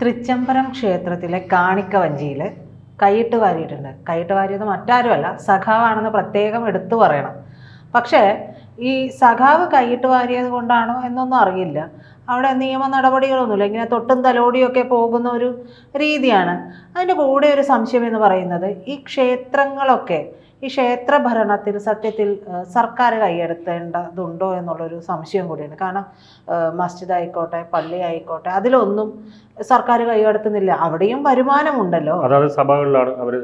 തൃച്ചംബരം ക്ഷേത്രത്തിലെ കാണിക്ക വഞ്ചിയിൽ കൈയിട്ട് വാരിയിട്ടുണ്ട്. കൈയിട്ട് വാരിയത് മറ്റാരുമല്ല സഖാവാണെന്ന് പ്രത്യേകം എടുത്തു പറയണം. പക്ഷേ ഈ സഖാവ് കൈയിട്ട് വാരിയത് കൊണ്ടാണോ എന്നൊന്നും അറിയില്ല. അവിടെ നിയമ നടപടികളൊന്നുമില്ല. ഇങ്ങനെ തൊട്ടും തലോടിയൊക്കെ പോകുന്ന ഒരു രീതിയാണ്. അതിന്റെ കൂടെ ഒരു സംശയം എന്ന് പറയുന്നത് ഈ ക്ഷേത്രങ്ങളൊക്കെ ഈ ക്ഷേത്ര ഭരണത്തിൽ സത്യത്തിൽ സർക്കാർ കൈയെടുത്തേണ്ടതുണ്ടോ എന്നുള്ളൊരു സംശയം കൂടിയാണ്. കാരണം മസ്ജിദ് ആയിക്കോട്ടെ പള്ളി ആയിക്കോട്ടെ അതിലൊന്നും സർക്കാർ കൈകടത്തുന്നില്ല. അവിടെയും വരുമാനമുണ്ടല്ലോ. അതായത് സഭകളിലാണ്. അവർ.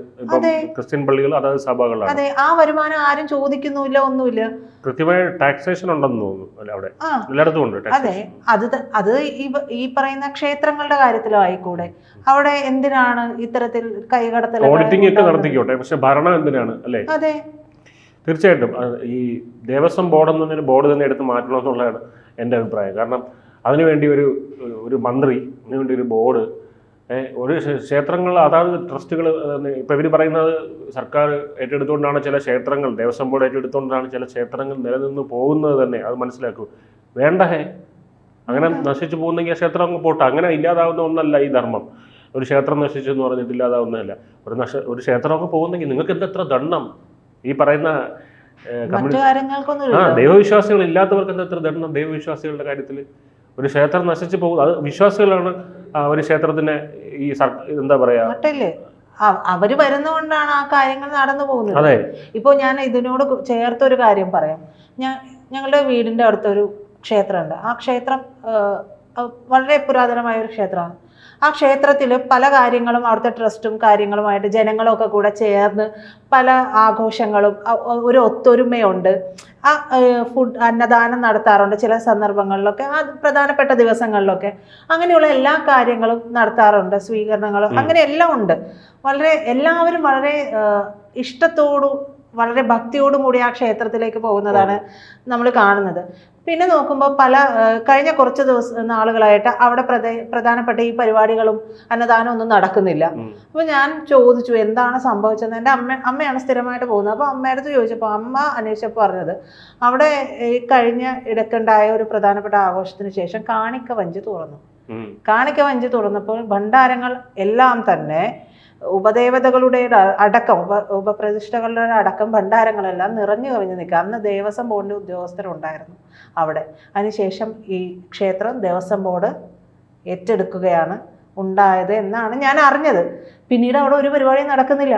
ക്രിസ്ത്യൻ പള്ളികൾ അതായത് സഭകളിലാണ്. അതെ. ആ വരുമാനം ആരും ചോദിക്കുന്നുമില്ല ഒന്നുമില്ല. കൃത്യമായ ടാക്സേഷൻ ഉണ്ടെന്ന് തോന്നുന്നു അവിടെ? എല്ലായിടത്തും ഉണ്ട് അതെ. അത് അത് ഈ പറയുന്ന ക്ഷേത്രങ്ങളുടെ കാര്യത്തിലും ആയിക്കൂടെ അവിടെ എന്തിനാണ് ഇത്തരത്തിൽ കൈകടത്തൽ ഓഡിറ്റിംഗ് ഒക്കെ നടത്തിക്കോട്ടെ. പക്ഷെ ഭരണം എന്തിനാണ് അല്ലേ? അതെ. തീർച്ചയായിട്ടും. ഈ ദേവസ്വം ബോർഡ് എന്നൊരു ബോർഡ് തന്നെ എടുത്ത് മാറ്റണം എന്നുള്ളതാണ് എന്റെ അഭിപ്രായം. കാരണം അതിനുവേണ്ടി ഒരു ഒരു മന്ത്രി അതിനുവേണ്ടി ഒരു ബോർഡ് ഒരു ക്ഷേ- ക്ഷേത്രങ്ങൾ അതാത് ട്രസ്റ്റുകൾ ഇപ്പം ഇവർ പറയുന്നത് സർക്കാർ ഏറ്റെടുത്തുകൊണ്ടാണ് ചില ക്ഷേത്രങ്ങൾ ദേവസ്വം ബോർഡ് ഏറ്റെടുത്തുകൊണ്ടാണ് ചില ക്ഷേത്രങ്ങൾ നിലനിന്ന് പോകുന്നത് തന്നെ അത് മനസ്സിലാക്കൂ. വേണ്ട ഹേ. അങ്ങനെ നശിച്ചു പോകുന്നെങ്കിൽ ആ ക്ഷേത്രം അങ്ങ് പോട്ടെ. അങ്ങനെ ഇല്ലാതാവുന്ന ഒന്നല്ല ഈ ധർമ്മം. ഒരു ക്ഷേത്രം നശിച്ചു എന്ന് പറഞ്ഞിട്ട് ഇല്ലാതാവുന്നതല്ല. ഒരു നശ ഒരു ക്ഷേത്രം അങ്ങ് പോകുന്നെങ്കിൽ നിങ്ങൾക്ക് എന്തെത്ര ദണ്ണം ഈ പറയുന്ന ആ ദൈവവിശ്വാസികൾ ഇല്ലാത്തവർക്ക് എന്തെത്ര ദണ്ണം ദൈവവിശ്വാസികളുടെ കാര്യത്തിൽ ഒരു ക്ഷേത്രം നശിച്ചു പോകും. അത് വിശ്വാസികളാണ് ഒരു ക്ഷേത്രത്തിന് ഈ എന്താ പറയാ? അവർ വരുന്നതുകൊണ്ടാണ് ആ കാര്യങ്ങൾ നടന്നു പോകുന്നത്. അതെ. ഇപ്പോൾ ഞാൻ ഇതിനോട് ചേർത്ത ഒരു കാര്യം പറയാം. ഞാൻ ഞങ്ങളുടെ വീടിന്റെ അടുത്തൊരു ക്ഷേത്രമുണ്ട്. ആ ക്ഷേത്രം വളരെ പുരാതനമായ ഒരു ക്ഷേത്രമാണ്. ആ ക്ഷേത്രത്തിൽ പല കാര്യങ്ങളും അവിടുത്തെ ട്രസ്റ്റും കാര്യങ്ങളുമായിട്ട് ജനങ്ങളൊക്കെ കൂടെ ചേർന്ന് പല ആഘോഷങ്ങളും ഒരു ഒത്തൊരുമയുണ്ട്. ആ ഫുഡ് അന്നദാനം നടത്താറുണ്ട് ചില സന്ദർഭങ്ങളിലൊക്കെ ആ പ്രധാനപ്പെട്ട ദിവസങ്ങളിലൊക്കെ. അങ്ങനെയുള്ള എല്ലാ കാര്യങ്ങളും നടത്താറുണ്ട് സ്വീകരണങ്ങളും. അങ്ങനെ എല്ലാം ഉണ്ട്. വളരെ എല്ലാവരും വളരെ ഇഷ്ടത്തോടു വളരെ ഭക്തിയോടുകൂടി ആ ക്ഷേത്രത്തിലേക്ക് പോകുന്നതാണ് നമ്മൾ കാണുന്നത്. പിന്നെ നോക്കുമ്പോൾ പല കഴിഞ്ഞ കുറച്ച് ദിവസം നാളുകളായിട്ട് അവിടെ പ്രധ- പ്രധാനപ്പെട്ട ഈ പരിപാടികളും അന്നദാനം ഒന്നും നടക്കുന്നില്ല. അപ്പോൾ ഞാൻ ചോദിച്ചു എന്താണ് സംഭവിച്ചത് എന്റെ അമ്മ അമ്മയാണ് സ്ഥിരമായിട്ട് പോകുന്നത്. അപ്പോൾ അമ്മയടുത്ത് ചോദിച്ചപ്പോൾ അമ്മ അന്വേഷിച്ചപ്പോൾ പറഞ്ഞത് അവിടെ ഈ കഴിഞ്ഞ ഇടയ്ക്കുണ്ടായ ഒരു പ്രധാനപ്പെട്ട ആഘോഷത്തിന് ശേഷം കാണിക്ക വഞ്ചി തുറന്നു. കാണിക്ക വഞ്ചി തുറന്നപ്പോൾ ഭണ്ഡാരങ്ങൾ എല്ലാം തന്നെ ഉപദേവതകളുടെ അടക്കം ഉപ ഉപപ്രതിഷ്ഠകളുടെ അടക്കം ഭണ്ഡാരങ്ങളെല്ലാം നിറഞ്ഞു കവിഞ്ഞ് നിൽക്കുക. അന്ന് ദേവസ്വം ബോർഡിന്റെ ഉദ്യോഗസ്ഥരുണ്ടായിരുന്നു അവിടെ. അതിനുശേഷം ഈ ക്ഷേത്രം ദേവസ്വം ബോർഡ് ഏറ്റെടുക്കുകയാണ് ഉണ്ടായത് എന്നാണ് ഞാൻ അറിഞ്ഞത്. പിന്നീട് അവിടെ ഒരു പരിപാടിയും നടക്കുന്നില്ല.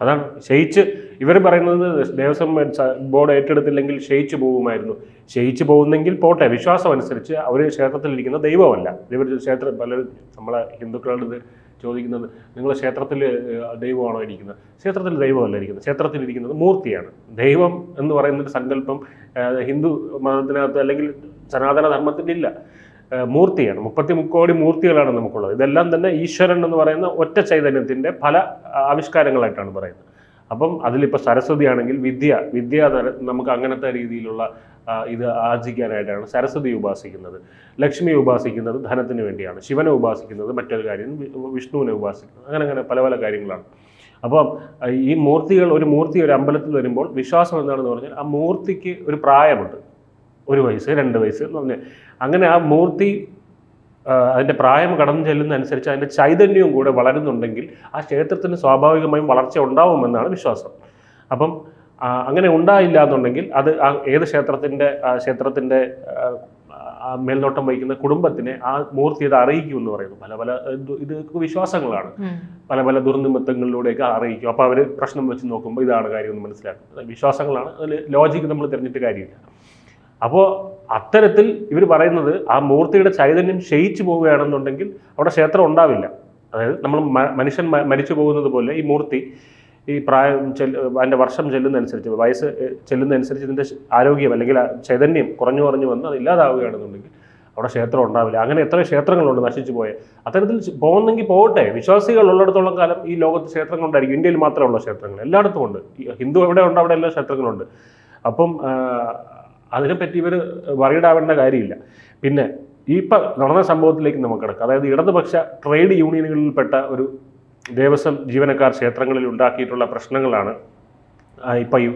അതാണ്. ക്ഷയിച്ച് ഇവർ പറയുന്നത് ദേവസ്വം ബോർഡ് ഏറ്റെടുത്തില്ലെങ്കിൽ ക്ഷയിച്ചു പോകുമായിരുന്നു. ക്ഷയിച്ചു പോകുന്നെങ്കിൽ പോട്ടെ വിശ്വാസം അനുസരിച്ച് അവർ ക്ഷേത്രത്തിലിരിക്കുന്ന ദൈവമല്ല. ഇവർ ക്ഷേത്രം പല നമ്മളെ ഹിന്ദുക്കളോട് ചോദിക്കുന്നത് നിങ്ങൾ ക്ഷേത്രത്തിൽ ദൈവമാണോ ഇരിക്കുന്നത്? ക്ഷേത്രത്തിൽ ദൈവമല്ല ഇരിക്കുന്നത്. ക്ഷേത്രത്തിൽ ഇരിക്കുന്നത് മൂർത്തിയാണ്. ദൈവം എന്ന് പറയുന്നൊരു സങ്കല്പം ഹിന്ദു മതത്തിനകത്ത് അല്ലെങ്കിൽ സനാതന ധർമ്മത്തിലില്ല മൂർത്തിയാണ്. മുപ്പത്തി മുക്കോടി മൂർത്തികളാണ് നമുക്കുള്ളത്. ഇതെല്ലാം തന്നെ ഈശ്വരൻ എന്ന് പറയുന്ന ഒറ്റ ചൈതന്യത്തിന്റെ പല ആവിഷ്കാരങ്ങളായിട്ടാണ് പറയുന്നത്. അപ്പം അതിലിപ്പോൾ സരസ്വതി ആണെങ്കിൽ വിദ്യ വിദ്യ നമുക്ക് അങ്ങനത്തെ രീതിയിലുള്ള ഇത് ആർജിക്കാനായിട്ടാണ് സരസ്വതി ഉപാസിക്കുന്നത്. ലക്ഷ്മി ഉപാസിക്കുന്നത് ധനത്തിന് വേണ്ടിയാണ്. ശിവനെ ഉപാസിക്കുന്നത് മറ്റൊരു കാര്യം വിഷ്ണുവിനെ ഉപാസിക്കുന്നത്. അങ്ങനെ അങ്ങനെ പല പല കാര്യങ്ങളാണ്. അപ്പം ഈ മൂർത്തികൾ ഒരു മൂർത്തി ഒരു അമ്പലത്തിൽ വരുമ്പോൾ വിശ്വാസം എന്താണെന്ന് പറഞ്ഞാൽ ആ മൂർത്തിക്ക് ഒരു പ്രായമുണ്ട്. ഒരു വയസ്സ് രണ്ട് വയസ്സ് എന്ന് പറഞ്ഞാൽ അങ്ങനെ ആ മൂർത്തി അതിന്റെ പ്രായം കടന്നു ചെല്ലുന്നതനുസരിച്ച് അതിന്റെ ചൈതന്യവും കൂടെ വളരുന്നുണ്ടെങ്കിൽ ആ ക്ഷേത്രത്തിന് സ്വാഭാവികമായും വളർച്ച ഉണ്ടാവുമെന്നാണ് വിശ്വാസം. അപ്പം അങ്ങനെ ഉണ്ടായില്ല എന്നുണ്ടെങ്കിൽ അത് ആ ഏത് ക്ഷേത്രത്തിന്റെ ക്ഷേത്രത്തിന്റെ മേൽനോട്ടം വഹിക്കുന്ന കുടുംബത്തിനെ ആ മൂർത്തി ഇത് അറിയിക്കും എന്ന് പറയുന്നു. പല പല ഇത് വിശ്വാസങ്ങളാണ്. പല പല ദുർനിമിത്തങ്ങളിലൂടെയൊക്കെ അറിയിക്കും. അപ്പോൾ അവർ പ്രശ്നം വെച്ച് നോക്കുമ്പോൾ ഇതാണ് കാര്യം എന്ന് മനസ്സിലാക്കും. അത് വിശ്വാസങ്ങളാണ്. അതിൽ ലോജിക്ക് നമ്മൾ തിരഞ്ഞിട്ട് കാര്യമില്ല. അപ്പോൾ അത്തരത്തിൽ ഇവർ പറയുന്നത് ആ മൂർത്തിയുടെ ചൈതന്യം ക്ഷയിച്ചു പോവുകയാണെന്നുണ്ടെങ്കിൽ അവിടെ ക്ഷേത്രം ഉണ്ടാവില്ല. അതായത് നമ്മൾ മനുഷ്യൻ മരിച്ചു പോകുന്നത് പോലെ ഈ മൂർത്തി ഈ പ്രായം ചെൽ അതിന്റെ വർഷം ചെല്ലുന്നതനുസരിച്ച് വയസ്സ് ചെല്ലുന്നതനുസരിച്ച് ഇതിന്റെ ആരോഗ്യം അല്ലെങ്കിൽ ചൈതന്യം കുറഞ്ഞു കുറഞ്ഞു വന്ന് അത് ഇല്ലാതാവുകയാണെന്നുണ്ടെങ്കിൽ അവിടെ ക്ഷേത്രം ഉണ്ടാവില്ല. അങ്ങനെ എത്ര ക്ഷേത്രങ്ങളുണ്ട് നശിച്ചു പോയ. അത്തരത്തിൽ പോകുന്നെങ്കിൽ പോകട്ടെ വിശ്വാസികൾ ഉള്ളിടത്തോളം കാലം ഈ ലോകത്ത് ക്ഷേത്രങ്ങളുണ്ടായിരിക്കും ഇന്ത്യയിൽ മാത്രമുള്ള ക്ഷേത്രങ്ങൾ. എല്ലായിടത്തും ഉണ്ട്. ഹിന്ദു എവിടെ ഉണ്ട് അവിടെ എല്ലാ ക്ഷേത്രങ്ങളുണ്ട്. അപ്പം അതിനെപ്പറ്റി ഇവർ വറീഡാവേണ്ട കാര്യമില്ല. പിന്നെ ഈ ഇപ്പം നടന്ന സംഭവത്തിലേക്ക് നമുക്ക് കിടക്കാം. അതായത് ഇടതുപക്ഷ ട്രേഡ് യൂണിയനുകളിൽപ്പെട്ട ഒരു ദേവസ്വം ജീവനക്കാർ ക്ഷേത്രങ്ങളിൽ ഉണ്ടാക്കിയിട്ടുള്ള പ്രശ്നങ്ങളാണ് ഇപ്പം ഈ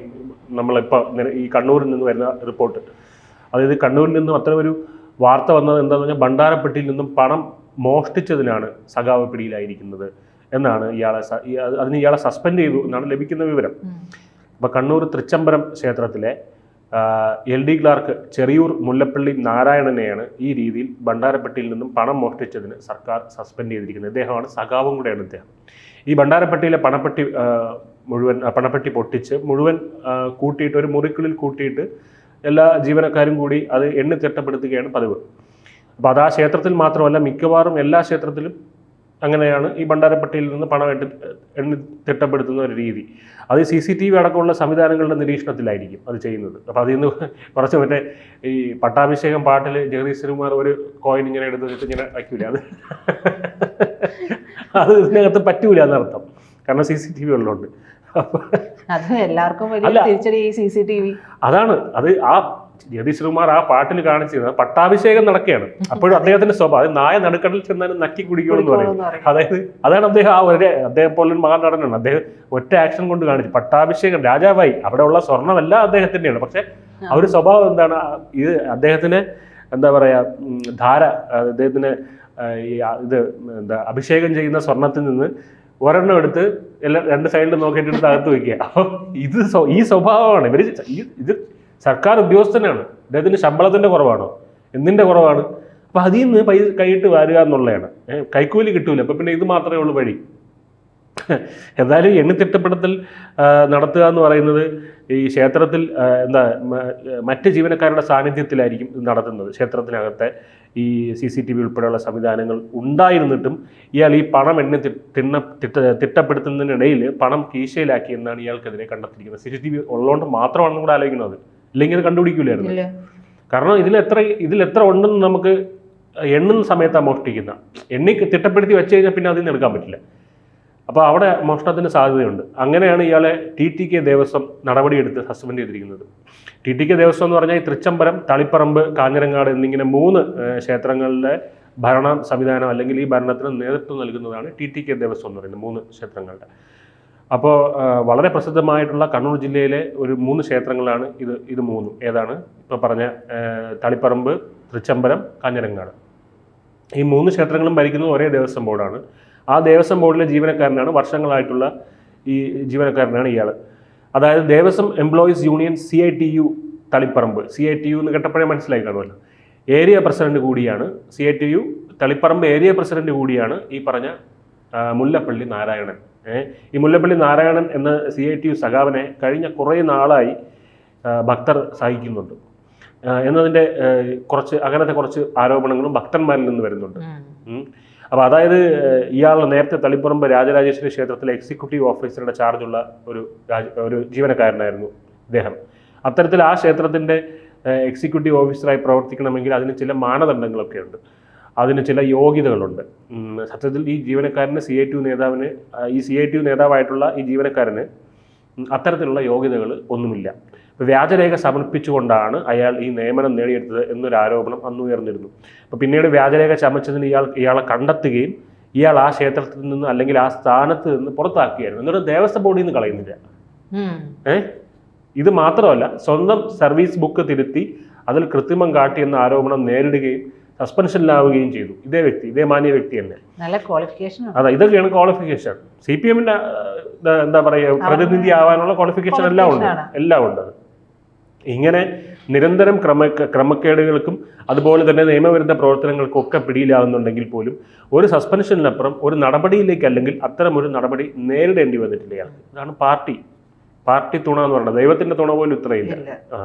നമ്മളിപ്പോൾ ഈ കണ്ണൂരിൽ നിന്ന് വരുന്ന റിപ്പോർട്ട്. അതായത് കണ്ണൂരിൽ നിന്നും അത്തരം ഒരു വാർത്ത വന്നത് എന്താണെന്ന് പറഞ്ഞാൽ ഭണ്ഡാരപ്പെട്ടിയിൽ നിന്നും പണം മോഷ്ടിച്ചതിനാണ് സഖാവ് പിടിയിലായിരിക്കുന്നത് എന്നാണ് ഇയാളെ അതിന് ഇയാളെ സസ്പെൻഡ് ചെയ്തു എന്നാണ് ലഭിക്കുന്ന വിവരം. ഉം. അപ്പോൾ കണ്ണൂർ തൃച്ചംബരം ക്ഷേത്രത്തിലെ L D clerk Cheriyur Mullappally നാരായണനെയാണ് ഈ രീതിയിൽ ഭണ്ഡാരപ്പെട്ടിയിൽ നിന്നും പണം മോഷ്ടിച്ചതിന് സർക്കാർ സസ്പെൻഡ് ചെയ്തിരിക്കുന്നത്. ഇദ്ദേഹമാണ് സഖാവും കൂടെയാണ് ഇദ്ദേഹം. ഈ ഭണ്ഡാരപ്പെട്ടിയിലെ പണപ്പെട്ടി മുഴുവൻ പണപ്പെട്ടി പൊട്ടിച്ച് മുഴുവൻ കൂട്ടിയിട്ട് ഒരു മുറിക്കുള്ളിൽ കൂട്ടിയിട്ട് എല്ലാ ജീവനക്കാരും കൂടി അത് എണ്ണി തിട്ടപ്പെടുത്തുകയാണ് പതിവ്. അപ്പോൾ അത് ആ ക്ഷേത്രത്തിൽ മാത്രമല്ല മിക്കവാറും എല്ലാ ക്ഷേത്രത്തിലും അങ്ങനെയാണ് ഈ ഭണ്ഡാരപ്പട്ടിയിൽ നിന്ന് പണം എണ്ണി എണ്ണി തിട്ടപ്പെടുത്തുന്ന ഒരു രീതി. അത് സി സി ടി വി അടക്കമുള്ള സംവിധാനങ്ങളുടെ നിരീക്ഷണത്തിലായിരിക്കും അത് ചെയ്യുന്നത്. അപ്പോൾ അതിൽ നിന്ന് കുറച്ച് മറ്റേ ഈ പട്ടാഭിഷേകം പാട്ടിൽ ജഗദീഷ് ശ്രീകുമാർ ഒരു കോയിൻ ഇങ്ങനെ എടുത്തിട്ട് ഇങ്ങനെ വയ്ക്കൂല? അത് അത് ഇതിനകത്ത് പറ്റൂല എന്നർത്ഥം. കാരണം സി സി ടി വി ഉള്ളതുകൊണ്ട്. അതാണ്. അത് ആ ജഗദീഷ് ശ്രീകുമാർ ആ പാട്ടിൽ കാണിച്ചിരുന്നത് പട്ടാഭിഷേകം നടക്കുകയാണ്. അപ്പോഴും അദ്ദേഹത്തിന്റെ സ്വഭാവം നായ നടുക്കടലിൽ ചെന്നാലും നക്കി കുടിക്കണമെന്ന് പറയും. അതായത് അതാണ് അദ്ദേഹം ആ ഒരു അദ്ദേഹം പോലൊരു മഹാനടനാണ്. അദ്ദേഹം ഒറ്റ ആക്ഷൻ കൊണ്ട് കാണിച്ചു. പട്ടാഭിഷേകം രാജാവായി. അവിടെ ഉള്ള സ്വർണമെല്ലാം അദ്ദേഹത്തിന്റെയാണ് പക്ഷെ ആ. ഒരു സ്വഭാവം എന്താണ്? ഇത് അദ്ദേഹത്തിന് എന്താ പറയാ ധാര അദ്ദേഹത്തിന് ഈ ഇത് എന്താ അഭിഷേകം ചെയ്യുന്ന സ്വർണത്തിൽ നിന്ന് ഒരെണ്ണം എടുത്ത് എല്ലാ രണ്ട് സൈഡിൽ നോക്കിയിട്ട് എടുത്ത് അകത്ത് വയ്ക്കുക അപ്പം ഇത് ഈ സ്വഭാവമാണ്. ഇവർ ഇത് സർക്കാർ ഉദ്യോഗസ്ഥനാണ്. അദ്ദേഹത്തിന് ശമ്പളത്തിന്റെ കുറവാണോ? എന്തിന്റെ കുറവാണ്? അപ്പോൾ അതിൽ നിന്ന് പൈ കൈയിട്ട് വാരുക എന്നുള്ളതാണ്. കൈക്കൂലി കിട്ടൂല. അപ്പം പിന്നെ ഇത് മാത്രമേ ഉള്ളൂ വഴി. എന്തായാലും എണ്ണിത്തിട്ടപ്പെടുത്തൽ നടത്തുക എന്ന് പറയുന്നത് ഈ ക്ഷേത്രത്തിൽ എന്താ മറ്റ് ജീവനക്കാരുടെ സാന്നിധ്യത്തിലായിരിക്കും ഇത് നടത്തുന്നത്. ക്ഷേത്രത്തിനകത്തെ ഈ സി സി ടി വി ഉൾപ്പെടെയുള്ള സംവിധാനങ്ങൾ ഉണ്ടായിരുന്നിട്ടും ഇയാൾ ഈ പണം എണ്ണി തിണ്ണ തിട്ട തിട്ടപ്പെടുത്തുന്നതിനിടയിൽ പണം കീശയിലാക്കി എന്നാണ് ഇയാൾക്കെതിരെ കണ്ടെത്തിയിരിക്കുന്നത്. സി സി ടി വി ഉള്ളതുകൊണ്ട് മാത്രമാണെന്നും കൂടെ ആലോചിക്കുന്നത്. ഇല്ലെങ്കിൽ അത് കണ്ടുപിടിക്കില്ലായിരുന്നു കാരണം ഇതിൽ എത്ര ഇതിൽ എത്ര ഉണ്ടെന്ന് നമുക്ക് എണ്ണുന്ന സമയത്താണ് മോഷ്ടിക്കുന്ന. എണ്ണി തിട്ടപ്പെടുത്തി വെച്ച് കഴിഞ്ഞാൽ പിന്നെ അതിൽ നിന്ന് എടുക്കാൻ പറ്റില്ല. അപ്പോൾ അവിടെ മോഷണത്തിന് സാധ്യതയുണ്ട്. അങ്ങനെയാണ് ഇയാളെ ടി ടി കെ ദേവസ്വം നടപടിയെടുത്ത് സസ്പെൻഡ് ചെയ്തിരിക്കുന്നത്. ടി ടി കെ ദേവസ്വം എന്ന് പറഞ്ഞാൽ ഈ തൃച്ചംബരം തളിപ്പറമ്പ് കാഞ്ഞിരങ്ങാട് എന്നിങ്ങനെ മൂന്ന് ക്ഷേത്രങ്ങളിലെ ക്ഷേത്രങ്ങളുടെ ഭരണ സംവിധാനം അല്ലെങ്കിൽ ഈ ഭരണത്തിന് നേതൃത്വം നൽകുന്നതാണ് ടി ടി കെ ദേവസ്വം എന്ന് പറയുന്നത് മൂന്ന് ക്ഷേത്രങ്ങളുടെ. അപ്പോൾ വളരെ പ്രസിദ്ധമായിട്ടുള്ള കണ്ണൂർ ജില്ലയിലെ ഒരു മൂന്ന് ക്ഷേത്രങ്ങളാണ് ഇത് ഇത് മൂന്നും. ഏതാണ്? ഇപ്പോൾ പറഞ്ഞ തളിപ്പറമ്പ് തൃച്ചംബരം കാഞ്ഞിരങ്ങാട്. ഈ മൂന്ന് ക്ഷേത്രങ്ങളും ഭരിക്കുന്നത് ഒരേ ദേവസ്വം ബോർഡാണ്. ആ ദേവസ്വം ബോർഡിലെ ജീവനക്കാരനാണ് വർഷങ്ങളായിട്ടുള്ള ഈ ജീവനക്കാരനാണ് ഇയാൾ അതായത് Devaswom employees union C I T U Taliparamba. C I T U എന്ന് കേട്ടപ്പോഴേ മനസ്സിലായി കാണുമല്ലോ. ഏരിയ പ്രസിഡന്റ് കൂടിയാണ് C I T U Taliparamba area president കൂടിയാണ് ഈ പറഞ്ഞ മുല്ലപ്പള്ളി നാരായണൻ. ഈ മുല്ലപ്പള്ളി നാരായണൻ എന്ന സി ഐ ടി യു സഖാവിനെ കഴിഞ്ഞ കുറേ നാളായി ഭക്തർ സഹിക്കുന്നുണ്ട് എന്നതിന്റെ കുറച്ച് അങ്ങനത്തെ കുറച്ച് ആരോപണങ്ങളും ഭക്തന്മാരിൽ നിന്ന് വരുന്നുണ്ട്. അപ്പോൾ അതായത് ഇയാൾ നേരത്തെ തളിപ്പറമ്പ് രാജരാജേശ്വരി ക്ഷേത്രത്തിലെ എക്സിക്യൂട്ടീവ് ഓഫീസറുടെ ചാർജുള്ള ഒരു രാജ ഒരു ജീവനക്കാരനായിരുന്നു ഇദ്ദേഹം. അത്തരത്തിൽ ആ ക്ഷേത്രത്തിന്റെ എക്സിക്യൂട്ടീവ് ഓഫീസറായി പ്രവർത്തിക്കണമെങ്കിൽ അതിന് ചില മാനദണ്ഡങ്ങളൊക്കെ ഉണ്ട് അതിന് ചില യോഗ്യതകളുണ്ട്. സത്യത്തിൽ ഈ ജീവനക്കാരന് സി ഐ ടി യു നേതാവിന് ഈ സി ഐ ടി യു നേതാവായിട്ടുള്ള ഈ ജീവനക്കാരന് അത്തരത്തിലുള്ള യോഗ്യതകൾ ഒന്നുമില്ല. വ്യാജരേഖ സമർപ്പിച്ചുകൊണ്ടാണ് അയാൾ ഈ നിയമനം നേടിയെടുത്തത് എന്നൊരു ആരോപണം അന്ന് ഉയർന്നിരുന്നു. അപ്പോൾ പിന്നീട് വ്യാജരേഖ ചമച്ചതിന് ഇയാൾ ഇയാളെ കണ്ടെത്തുകയും ഇയാൾ ആ ക്ഷേത്രത്തിൽ നിന്ന് അല്ലെങ്കിൽ ആ സ്ഥാനത്ത് നിന്ന് പുറത്താക്കുകയായിരുന്നു. എന്നിട്ട് ദേവസ്വം ബോർഡിൽ നിന്ന് കളയുന്നില്ല. ഏ? ഇത് മാത്രമല്ല സ്വന്തം സർവീസ് ബുക്ക് തിരുത്തി അതിൽ കൃത്രിമം കാട്ടി എന്ന ആരോപണം നേരിടുകയും സസ്പെൻഷനിലാവുകയും ചെയ്തു. ഇതേ വ്യക്തി ഇതേ മാന്യ വ്യക്തി തന്നെ. നല്ല ക്വാളിഫിക്കേഷൻ അതെ ഇതൊക്കെയാണ് ക്വാളിഫിക്കേഷൻ സി പി എമ്മിന്റെ എന്താ പറയുക പ്രതിനിധി ആവാനുള്ള ക്വാളിഫിക്കേഷൻ എല്ലാം ഉണ്ട്. എല്ലാം ഉണ്ട്. ഇങ്ങനെ നിരന്തരം ക്രമ ക്രമക്കേടുകൾക്കും അതുപോലെ തന്നെ നിയമവിരുദ്ധ പ്രവർത്തനങ്ങൾക്കും ഒക്കെ പിടിയിലാവുന്നുണ്ടെങ്കിൽ പോലും ഒരു സസ്പെൻഷനിലപ്പുറം ഒരു നടപടിയിലേക്ക് അല്ലെങ്കിൽ അത്തരം ഒരു നടപടി നേരിടേണ്ടി വന്നിട്ടില്ല ഇതാണ് പാർട്ടി. പാർട്ടി തുണ എന്ന് പറയുന്നത്. ദൈവത്തിന്റെ തുണ പോലും ഇത്രയില്ല. ആ.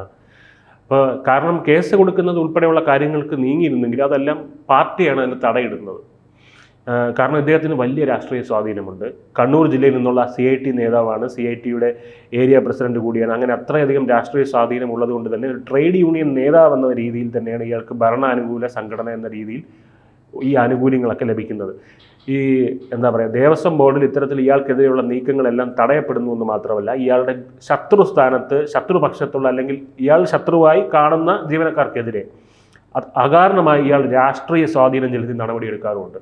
അപ്പോൾ കാരണം കേസ് കൊടുക്കുന്നത് ഉൾപ്പെടെയുള്ള കാര്യങ്ങൾക്ക് നീങ്ങിയിരുന്നെങ്കിൽ അതെല്ലാം പാർട്ടിയാണ് അതിന് തടയിടുന്നത്. കാരണം ഇദ്ദേഹത്തിന് വലിയ രാഷ്ട്രീയ സ്വാധീനമുണ്ട്. കണ്ണൂർ ജില്ലയിൽ നിന്നുള്ള സി ഐ ടി നേതാവാണ്. സി ഐ ടിയുടെ ഏരിയ പ്രസിഡന്റ് കൂടിയാണ്. അങ്ങനെ അത്രയധികം രാഷ്ട്രീയ സ്വാധീനം ഉള്ളതുകൊണ്ട് തന്നെ ട്രേഡ് യൂണിയൻ നേതാവ് എന്ന രീതിയിൽ തന്നെയാണ് ഇയാൾക്ക് ഭരണാനുകൂല സംഘടന എന്ന രീതിയിൽ ഈ ആനുകൂല്യങ്ങളൊക്കെ ലഭിക്കുന്നത്. ഈ എന്താ പറയുക ദേവസ്വം ബോർഡിൽ ഇത്തരത്തിൽ ഇയാൾക്കെതിരെയുള്ള നീക്കങ്ങളെല്ലാം തടയപ്പെടുന്നു എന്ന് മാത്രമല്ല ഇയാളുടെ ശത്രു സ്ഥാനത്ത് ശത്രുപക്ഷത്തുള്ള അല്ലെങ്കിൽ ഇയാൾ ശത്രുവായി കാണുന്ന ജീവനക്കാർക്കെതിരെ അകാരണമായി ഇയാൾ രാഷ്ട്രീയ സ്വാധീനം ചെലുത്തി നടപടിയെടുക്കാറുമുണ്ട്.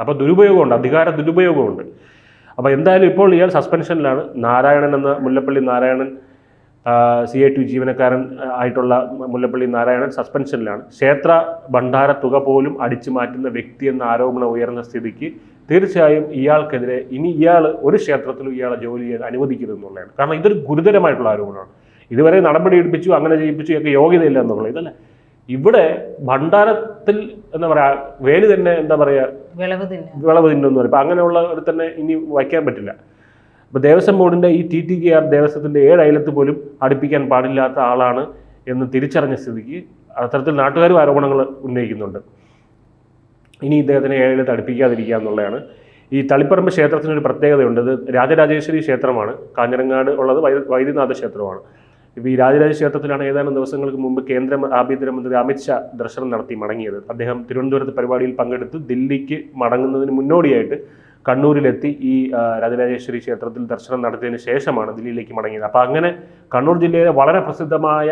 അപ്പോൾ ദുരുപയോഗമുണ്ട് അധികാര ദുരുപയോഗമുണ്ട്. അപ്പോൾ എന്തായാലും ഇപ്പോൾ ഇയാൾ സസ്പെൻഷനിലാണ്. നാരായണൻ എന്ന Mullappally Narayanan C I T ജീവനക്കാരൻ ആയിട്ടുള്ള മുല്ലപ്പള്ളി നാരായണൻ സസ്പെൻഷനിലാണ്. ക്ഷേത്ര ഭണ്ഡാര തുക പോലും അടിച്ചു മാറ്റുന്ന വ്യക്തി എന്ന ആരോപണം ഉയർന്ന സ്ഥിതിക്ക് തീർച്ചയായും ഇയാൾക്കെതിരെ ഇനി ഇയാൾ ഒരു ക്ഷേത്രത്തിലും ഇയാളെ ജോലി ചെയ്യാൻ അനുവദിക്കരുതെന്നുള്ളതാണ് കാരണം ഇതൊരു ഗുരുതരമായിട്ടുള്ള ആരോപണമാണ്. ഇതുവരെ നടപടി എടുപ്പിച്ചു അങ്ങനെ ചെയ്യിപ്പിച്ചു ഒക്കെ യോഗ്യതയില്ല എന്നുള്ളത്. ഇതല്ല? ഇവിടെ ഭണ്ഡാരത്തിൽ എന്താ പറയാ വേലി തന്നെ എന്താ പറയാ വിളവ് തിന്നു വിളവ് തിന്നുമെന്ന് പറയും അങ്ങനെയുള്ള ഒരു തന്നെ ഇനി വയ്ക്കാൻ പറ്റില്ല. അപ്പോൾ ദേവസ്വം ബോർഡിന്റെ ഈ ടി ടി കെ ആർ ദേവസ്വത്തിന്റെ ഏഴ് അയലത്ത് പോലും അടുപ്പിക്കാൻ പാടില്ലാത്ത ആളാണ് എന്ന് തിരിച്ചറിഞ്ഞ സ്ഥിതിക്ക് അത്തരത്തിൽ നാട്ടുകാരും ആരോപണങ്ങൾ ഉന്നയിക്കുന്നുണ്ട്. ഇനി ഇദ്ദേഹത്തിനെ ഏഴയിലത്ത് അടുപ്പിക്കാതിരിക്കുക എന്നുള്ളതാണ്. ഈ തളിപ്പറമ്പ് ക്ഷേത്രത്തിനൊരു പ്രത്യേകതയുണ്ട്. ഇത് രാജരാജേശ്വരി ക്ഷേത്രമാണ്. കാഞ്ഞിരങ്ങാട് ഉള്ളത് വൈദ്യനാഥ ക്ഷേത്രമാണ്. ഇപ്പോൾ ഈ രാജരാജ ക്ഷേത്രത്തിലാണ് ഏതാനും ദിവസങ്ങൾക്ക് മുമ്പ് കേന്ദ്ര ആഭ്യന്തരമന്ത്രി അമിത്ഷാ ദർശനം നടത്തി മടങ്ങിയത്. അദ്ദേഹം തിരുവനന്തപുരത്ത് പരിപാടിയിൽ പങ്കെടുത്ത് ദില്ലിക്ക് മടങ്ങുന്നതിന് മുന്നോടിയായിട്ട് കണ്ണൂരിലെത്തി ഈ രാജരാജേശ്വരി ക്ഷേത്രത്തിൽ ദർശനം നടത്തിയതിന് ശേഷമാണ് ദില്ലിയിലേക്ക് മടങ്ങിയത്. അപ്പോൾ അങ്ങനെ കണ്ണൂർ ജില്ലയിലെ വളരെ പ്രസിദ്ധമായ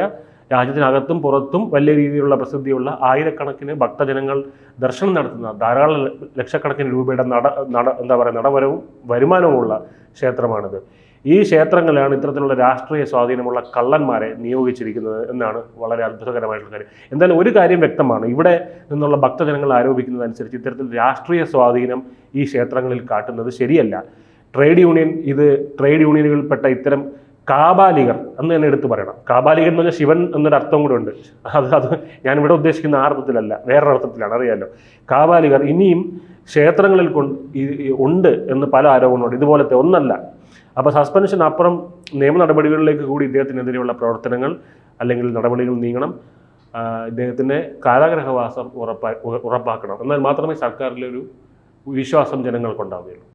രാജ്യത്തിനകത്തും പുറത്തും വലിയ രീതിയിലുള്ള പ്രസിദ്ധിയുള്ള ആയിരക്കണക്കിന് ഭക്തജനങ്ങൾ ദർശനം നടത്തുന്ന ധാരാളം ലക്ഷക്കണക്കിന് രൂപയുടെ നട നട എന്താ പറയുക നടവരവും വരുമാനവുമുള്ള ക്ഷേത്രമാണിത്. ഈ ക്ഷേത്രങ്ങളിലാണ് ഇത്തരത്തിലുള്ള രാഷ്ട്രീയ സ്വാധീനമുള്ള കള്ളന്മാരെ നിയോഗിച്ചിരിക്കുന്നത് എന്നാണ് വളരെ അത്ഭുതകരമായിട്ടുള്ള കാര്യം. എന്തായാലും ഒരു കാര്യം വ്യക്തമാണ്. ഇവിടെ നിന്നുള്ള ഭക്തജനങ്ങൾ ആരോപിക്കുന്നതനുസരിച്ച് ഇത്തരത്തിൽ രാഷ്ട്രീയ സ്വാധീനം ഈ ക്ഷേത്രങ്ങളിൽ കാട്ടുന്നത് ശരിയല്ല. ട്രേഡ് യൂണിയൻ ഇത് ട്രേഡ് യൂണിയനുകളിൽപ്പെട്ട ഇത്തരം കാബാലികർ എന്ന് തന്നെ എടുത്തു പറയണം. കാബാലികൻ എന്ന് പറഞ്ഞാൽ ശിവൻ എന്നൊരു അർത്ഥം കൂടെ ഉണ്ട്. അത് അത് ഇവിടെ ഉദ്ദേശിക്കുന്ന ആ അർത്ഥത്തിലല്ല വേറൊരർത്ഥത്തിലാണ് അറിയാലോ. കാബാലികർ ഇനിയും ക്ഷേത്രങ്ങളിൽ കൊണ്ട് ഉണ്ട് എന്ന് പല ആരോപണമുണ്ട് ഇതുപോലത്തെ ഒന്നല്ല. അപ്പോൾ സസ്പെൻഷൻ അപ്പുറം നിയമ നടപടികളിലേക്ക് കൂടി ഇദ്ദേഹത്തിനെതിരെയുള്ള പ്രവർത്തനങ്ങൾ അല്ലെങ്കിൽ നടപടികൾ നീങ്ങണം. ഇദ്ദേഹത്തിന്റെ കാരാഗ്രഹവാസം ഉറപ്പാ ഉറപ്പാക്കണം. എന്നാൽ മാത്രമേ സർക്കാരിലൊരു വിശ്വാസം ജനങ്ങൾക്കുണ്ടാവുകയുള്ളൂ.